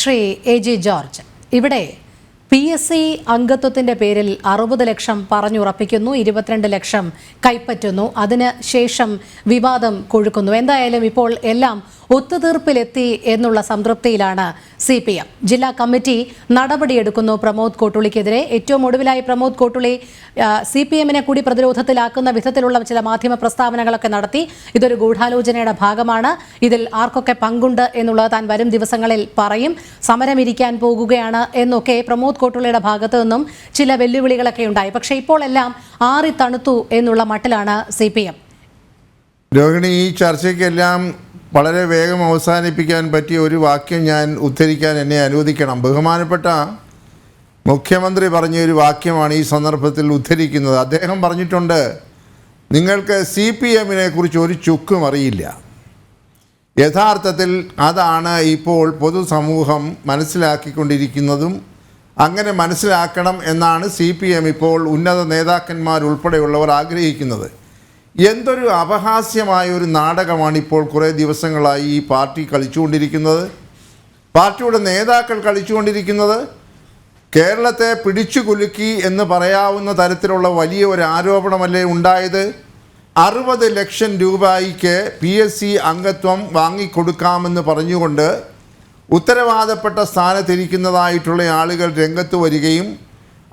Shri A J George. ഇവിടെ P S C അംഗത്വത്തിന്റെ പേരിൽ അറുപത് ലക്ഷം പറഞ്ഞുറപ്പിക്കുന്നു ഇരുപത്തിരണ്ട് ലക്ഷം കൈപ്പറ്റുന്നു. അതിന് ശേഷം വിവാദം കൊഴുക്കുന്നു. എന്തായാലും ഇപ്പോൾ എല്ലാം ഒത്തുതീർപ്പിലെത്തി എന്നുള്ള സംതൃപ്തിയിലാണ് സി പി എം. ജില്ലാ കമ്മിറ്റി നടപടിയെടുക്കുന്നു പ്രമോദ് കോട്ടുളിക്കെതിരെ ഏറ്റവും ഒടുവിലായി പ്രമോദ് കോട്ടുളി സി പി എമ്മിനെ കൂടി പ്രതിരോധത്തിലാക്കുന്ന വിധത്തിലുള്ള ചില മാധ്യമ പ്രസ്താവനകളൊക്കെ നടത്തി. ഇതൊരു ഗൂഢാലോചനയുടെ ഭാഗമാണ്. ഇതിൽ ആർക്കൊക്കെ പങ്കുണ്ട് എന്നുള്ളത് താൻ വരും ദിവസങ്ങളിൽ പറയും. സമരമിരിക്കാൻ പോകുകയാണ് എന്നൊക്കെ പ്രമോദ് കോട്ടുളിയുടെ ഭാഗത്തു നിന്നും ചില വെല്ലുവിളികളൊക്കെ ഉണ്ടായി. പക്ഷേ ഇപ്പോൾ എല്ലാം ആറി തണുത്തു എന്നുള്ള മട്ടിലാണ് സി പി എം. രോഹിണി ഈ ചർച്ചയ്ക്കെല്ലാം വളരെ വേഗം അവസാനിപ്പിക്കാൻ പറ്റിയ ഒരു വാക്യം ഞാൻ ഉദ്ധരിക്കാൻ എന്നെ അനുവദിക്കണം. ബഹുമാനപ്പെട്ട മുഖ്യമന്ത്രി പറഞ്ഞ ഒരു വാക്യമാണ് ഈ സന്ദർഭത്തിൽ ഉദ്ധരിക്കുന്നത്. അദ്ദേഹം പറഞ്ഞിട്ടുണ്ട് നിങ്ങൾക്ക് സി പി എമ്മിനെ കുറിച്ച് ഒരു ചുക്കും അറിയില്ല. യഥാർത്ഥത്തിൽ അതാണ് ഇപ്പോൾ പൊതുസമൂഹം മനസ്സിലാക്കിക്കൊണ്ടിരിക്കുന്നതും അങ്ങനെ മനസ്സിലാക്കണം എന്നാണ് സി പി എം ഇപ്പോൾ ഉന്നത നേതാക്കന്മാരുൾപ്പെടെയുള്ളവർ ആഗ്രഹിക്കുന്നത്. എന്തൊരു അപഹാസ്യമായ ഒരു നാടകമാണ് ഇപ്പോൾ കുറേ ദിവസങ്ങളായി ഈ പാർട്ടി കളിച്ചുകൊണ്ടിരിക്കുന്നത്. പാർട്ടിയുടെ നേതാക്കൾ കളിച്ചുകൊണ്ടിരിക്കുന്നത്. കേരളത്തെ പിടിച്ചു കുലുക്കി എന്ന് പറയാവുന്ന തരത്തിലുള്ള വലിയ ഒരു ആരോപണമല്ലേ ഉണ്ടായത്. അറുപത് ലക്ഷം രൂപയ്ക്ക് പി എസ് സി അംഗത്വം വാങ്ങിക്കൊടുക്കാമെന്ന് പറഞ്ഞുകൊണ്ട് ഉത്തരവാദപ്പെട്ട സ്ഥാനത്തിരിക്കുന്നതായിട്ടുള്ള ആളുകൾ രംഗത്ത് വരികയും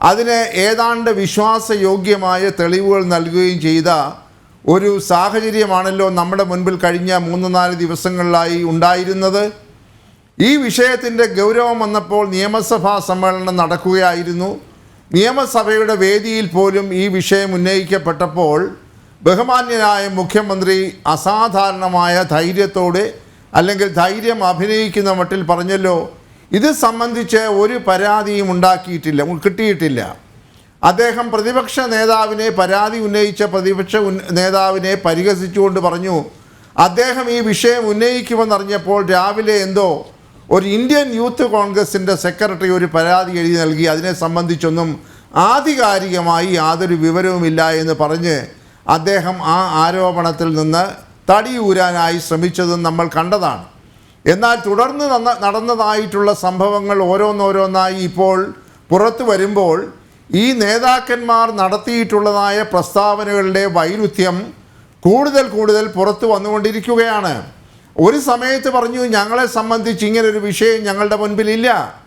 അതിന് ഏതാണ്ട് വിശ്വാസയോഗ്യമായ തെളിവുകൾ നൽകുകയും ചെയ്ത ഒരു സാഹചര്യമാണല്ലോ നമ്മുടെ മുൻപിൽ കഴിഞ്ഞ മൂന്ന് നാല് ദിവസങ്ങളിലായി ഉണ്ടായിരുന്നത്. ഈ വിഷയത്തിന്റെ ഗൗരവം വന്നപ്പോൾ നിയമസഭാ സമ്മേളനം നടക്കുകയായിരുന്നു. നിയമസഭയുടെ വേദിയിൽ പോലും ഈ വിഷയം ഉന്നയിക്കപ്പെട്ടപ്പോൾ ബഹുമാന്യനായ മുഖ്യമന്ത്രി അസാധാരണമായ ധൈര്യത്തോടെ അല്ലെങ്കിൽ ധൈര്യം അഭിനയിക്കുന്ന മട്ടിൽ പറഞ്ഞല്ലോ ഇത് സംബന്ധിച്ച് ഒരു പരാതിയും ഉണ്ടാക്കിയിട്ടില്ല കിട്ടിയിട്ടില്ല. അദ്ദേഹം പ്രതിപക്ഷ നേതാവിനെ പരാതി ഉന്നയിച്ച പ്രതിപക്ഷ നേതാവിനെ പരിഹസിച്ചുകൊണ്ട് പറഞ്ഞു അദ്ദേഹം ഈ വിഷയം ഉന്നയിക്കുമെന്നറിഞ്ഞപ്പോൾ രാവിലെ എന്തോ ഒരു ഇന്ത്യൻ യൂത്ത് കോൺഗ്രസിന്റെ സെക്രട്ടറി ഒരു പരാതി എഴുതി നൽകി. അതിനെ സംബന്ധിച്ചൊന്നും ആധികാരികമായി യാതൊരു വിവരവുമില്ല എന്ന് പറഞ്ഞ് അദ്ദേഹം ആ ആരോപണത്തിൽ നിന്ന് തടിയൂരാനായി ശ്രമിച്ചതും നമ്മൾ കണ്ടതാണ്. എന്നാൽ തുടർന്ന് നടന്നതായിട്ടുള്ള സംഭവങ്ങൾ ഓരോന്നോരോന്നായി ഇപ്പോൾ പുറത്തു വരുമ്പോൾ ഈ നേതാക്കന്മാർ നടത്തിയിട്ടുള്ളതായ പ്രസ്താവനകളുടെ വൈരുദ്ധ്യം കൂടുതൽ കൂടുതൽ പുറത്തു വന്നുകൊണ്ടിരിക്കുകയാണ്. ഒരു സമയത്ത് പറഞ്ഞു ഞങ്ങളെ സംബന്ധിച്ച് ഇങ്ങനൊരു വിഷയം ഞങ്ങളുടെ മുൻപിലില്ല.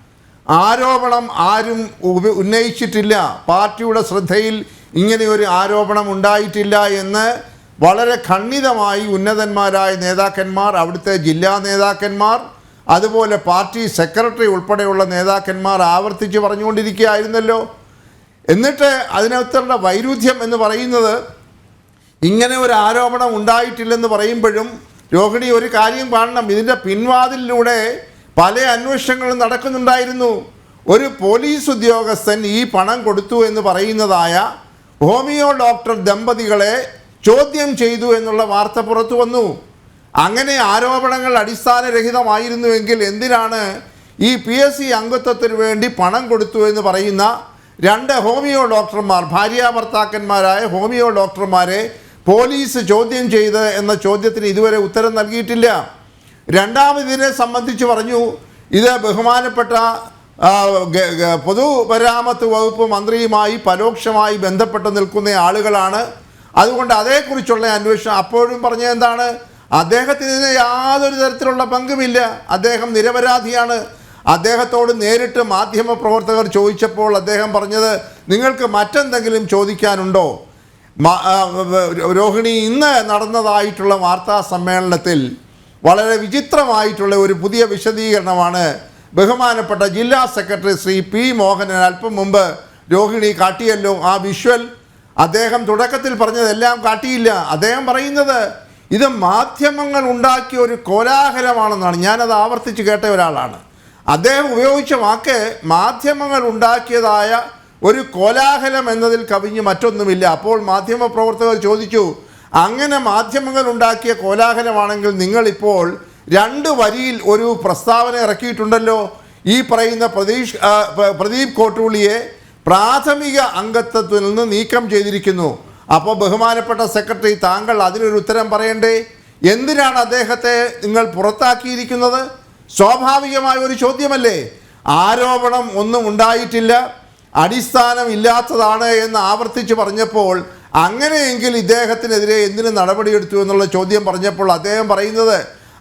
ആരോപണം ആരും ഉന്നയിച്ചിട്ടില്ല. പാർട്ടിയുടെ ശ്രദ്ധയിൽ ഇങ്ങനെ ഒരു ആരോപണം ഉണ്ടായിട്ടില്ല എന്ന് വളരെ ഖണ്ഡിതമായി ഉന്നതന്മാരായ നേതാക്കന്മാർ അവിടുത്തെ ജില്ലാ നേതാക്കന്മാർ അതുപോലെ പാർട്ടി സെക്രട്ടറി ഉൾപ്പെടെയുള്ള നേതാക്കന്മാർ ആവർത്തിച്ച് പറഞ്ഞുകൊണ്ടിരിക്കുകയായിരുന്നല്ലോ. എന്നിട്ട് അതിനകത്തുള്ള വൈരുദ്ധ്യം എന്ന് പറയുന്നത് ഇങ്ങനെ ഒരു ആരോപണം ഉണ്ടായിട്ടില്ലെന്ന് പറയുമ്പോഴും രോഹിണി ഒരു കാര്യം കാണണം. ഇതിന്റെ പിൻവാതിലിലൂടെ പല അന്വേഷണങ്ങളും നടക്കുന്നുണ്ടായിരുന്നു. ഒരു പോലീസ് ഉദ്യോഗസ്ഥൻ ഈ പണം കൊടുത്തു എന്ന് പറയുന്നതായ ഹോമിയോ ഡോക്ടർ ദമ്പതികളെ ചോദ്യം ചെയ്തു എന്നുള്ള വാർത്ത പുറത്തു വന്നു. അങ്ങനെ ആരോപണങ്ങൾ അടിസ്ഥാനരഹിതമായിരുന്നുവെങ്കിൽ എന്തിനാണ് ഈ പി എസ് സി അംഗത്വത്തിന് വേണ്ടി പണം കൊടുത്തു എന്ന് പറയുന്ന രണ്ട് ഹോമിയോ ഡോക്ടർമാർ ഭാര്യ ഭർത്താക്കന്മാരായ ഹോമിയോ ഡോക്ടർമാരെ പോലീസ് ചോദ്യം ചെയ്ത് എന്ന ചോദ്യത്തിന് ഇതുവരെ ഉത്തരം നൽകിയിട്ടില്ല. രണ്ടാമതിനെ സംബന്ധിച്ച് പറഞ്ഞു ഇത് ബഹുമാനപ്പെട്ട പൊതുമരാമത്ത് വകുപ്പ് മന്ത്രിയുമായി പരോക്ഷമായി ബന്ധപ്പെട്ട് നിൽക്കുന്ന ആളുകളാണ്. അതുകൊണ്ട് അതേക്കുറിച്ചുള്ള അന്വേഷണം അപ്പോഴും പറഞ്ഞെന്താണ് അദ്ദേഹത്തിന് യാതൊരു തരത്തിലുള്ള പങ്കുമില്ല. അദ്ദേഹം നിരപരാധിയാണ്. അദ്ദേഹത്തോട് നേരിട്ട് മാധ്യമ പ്രവർത്തകർ ചോദിച്ചപ്പോൾ അദ്ദേഹം പറഞ്ഞത് നിങ്ങൾക്ക് മറ്റെന്തെങ്കിലും ചോദിക്കാനുണ്ടോ? രോഹിണി ഇന്ന് നടന്നതായിട്ടുള്ള വാർത്താ സമ്മേളനത്തിൽ വളരെ വിചിത്രമായിട്ടുള്ള ഒരു പുതിയ വിശദീകരണമാണ് ബഹുമാനപ്പെട്ട ജില്ലാ സെക്രട്ടറി ശ്രീ പി മോഹനൻ അല്പം മുമ്പ് രോഹിണി കാട്ടിയല്ലോ ആ വിഷ്വൽ. അദ്ദേഹം തുടക്കത്തിൽ പറഞ്ഞതെല്ലാം കാട്ടിയില്ല. അദ്ദേഹം പറയുന്നത് ഇത് മാധ്യമങ്ങൾ ഉണ്ടാക്കിയ ഒരു കോലാഹലമാണെന്നാണ്. ഞാനത് ആവർത്തിച്ച് കേട്ട ഒരാളാണ്. അദ്ദേഹം ഉപയോഗിച്ച വാക്ക് മാധ്യമങ്ങൾ ഉണ്ടാക്കിയതായ ഒരു കോലാഹലം എന്നതിൽ കവിഞ്ഞ് മറ്റൊന്നുമില്ല. അപ്പോൾ മാധ്യമ പ്രവർത്തകർ ചോദിച്ചു അങ്ങനെ മാധ്യമങ്ങൾ ഉണ്ടാക്കിയ കോലാഹലമാണെങ്കിൽ നിങ്ങളിപ്പോൾ രണ്ട് വരിയിൽ ഒരു പ്രസ്താവന ഇറക്കിയിട്ടുണ്ടല്ലോ. ഈ പറയുന്ന പ്രതീഷ് പ്രദീപ് കോട്ടൂളിയെ പ്രാഥമിക അംഗത്വത്തിൽ നിന്ന് നീക്കം ചെയ്തിരിക്കുന്നു. അപ്പോൾ ബഹുമാനപ്പെട്ട സെക്രട്ടറി താങ്കൾ അതിനൊരു ഉത്തരം പറയണ്ടേ? എന്തിനാണ് അദ്ദേഹത്തെ നിങ്ങൾ പുറത്താക്കിയിരിക്കുന്നത്? സ്വാഭാവികമായ ഒരു ചോദ്യമല്ലേ? ആരോപണം ഒന്നും ഉണ്ടായിട്ടില്ല. അടിസ്ഥാനം ഇല്ലാത്തതാണ് എന്ന് ആവർത്തിച്ച് പറഞ്ഞപ്പോൾ അങ്ങനെയെങ്കിൽ ഇദ്ദേഹത്തിനെതിരെ എന്തിനു നടപടിയെടുത്തു എന്നുള്ള ചോദ്യം പറഞ്ഞപ്പോൾ അദ്ദേഹം പറയുന്നത്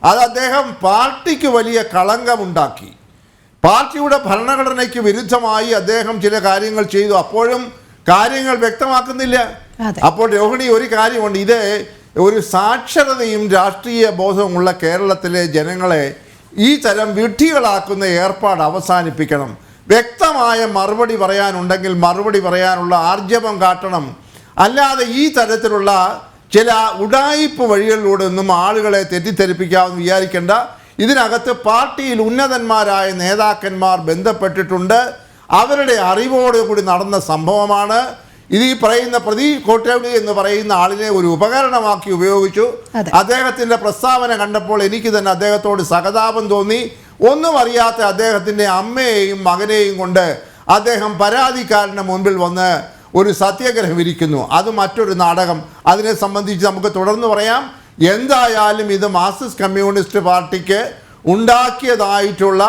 അത് അദ്ദേഹം പാർട്ടിക്ക് വലിയ കളങ്കമുണ്ടാക്കി. പാർട്ടിയുടെ ഭരണഘടനയ്ക്ക് വിരുദ്ധമായി അദ്ദേഹം ചില കാര്യങ്ങൾ ചെയ്തു. അപ്പോഴും കാര്യങ്ങൾ വ്യക്തമാക്കുന്നില്ല. അപ്പോൾ രോഹിണി ഒരു കാര്യമുണ്ട്. ഇത് ഒരു സാക്ഷരതയും രാഷ്ട്രീയ ബോധവുമുള്ള കേരളത്തിലെ ജനങ്ങളെ ഈ തരം വിഡ്ഢികളാക്കുന്ന ഏർപ്പാട് അവസാനിപ്പിക്കണം. വ്യക്തമായ മറുപടി പറയാനുണ്ടെങ്കിൽ മറുപടി പറയാനുള്ള ആർജവം കാട്ടണം. അല്ലാതെ ഈ തരത്തിലുള്ള ചില ഉടായിപ്പ് വഴികളിലൂടെ ഒന്നും ആളുകളെ തെറ്റിദ്ധരിപ്പിക്കാമെന്ന് വിചാരിക്കേണ്ട. ഇതിനകത്ത് പാർട്ടിയിൽ ഉന്നതന്മാരായ നേതാക്കന്മാർ ബന്ധപ്പെട്ടിട്ടുണ്ട്. അവരുടെ അറിവോടുകൂടി നടന്ന സംഭവമാണ്. ഇത് ഈ പറയുന്ന പ്രതി കോട്ടേവി എന്ന് പറയുന്ന ആളിനെ ഒരു ഉപകരണമാക്കി ഉപയോഗിച്ചു. അദ്ദേഹത്തിന്റെ പ്രസ്താവന കണ്ടപ്പോൾ എനിക്ക് തന്നെ അദ്ദേഹത്തോട് സഹതാപം തോന്നി. ഒന്നും അറിയാത്ത അദ്ദേഹത്തിന്റെ അമ്മയെയും മകനെയും കൊണ്ട് അദ്ദേഹം പരാതിക്കാരന്റെ മുൻപിൽ വന്ന് ഒരു സത്യാഗ്രഹം ഇരിക്കുന്നു അത് മറ്റൊരു നാടകം. അതിനെ സംബന്ധിച്ച് നമുക്ക് തുടർന്ന് പറയാം. എന്തായാലും ഇത് മാർക്സിസ്റ്റ് കമ്മ്യൂണിസ്റ്റ് പാർട്ടിക്ക് ഉണ്ടാക്കിയതായിട്ടുള്ള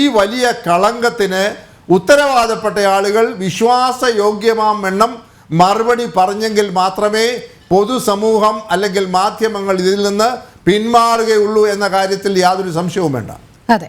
ഈ വലിയ കളങ്കത്തിന് ഉത്തരവാദപ്പെട്ട ആളുകൾ വിശ്വാസയോഗ്യമാം എണ്ണം മറുപടി പറഞ്ഞെങ്കിൽ മാത്രമേ പൊതുസമൂഹം അല്ലെങ്കിൽ മാധ്യമങ്ങൾ ഇതിൽ നിന്ന് പിന്മാറുകയുള്ളൂ എന്ന കാര്യത്തിൽ യാതൊരു സംശയവും വേണ്ട. അതെ.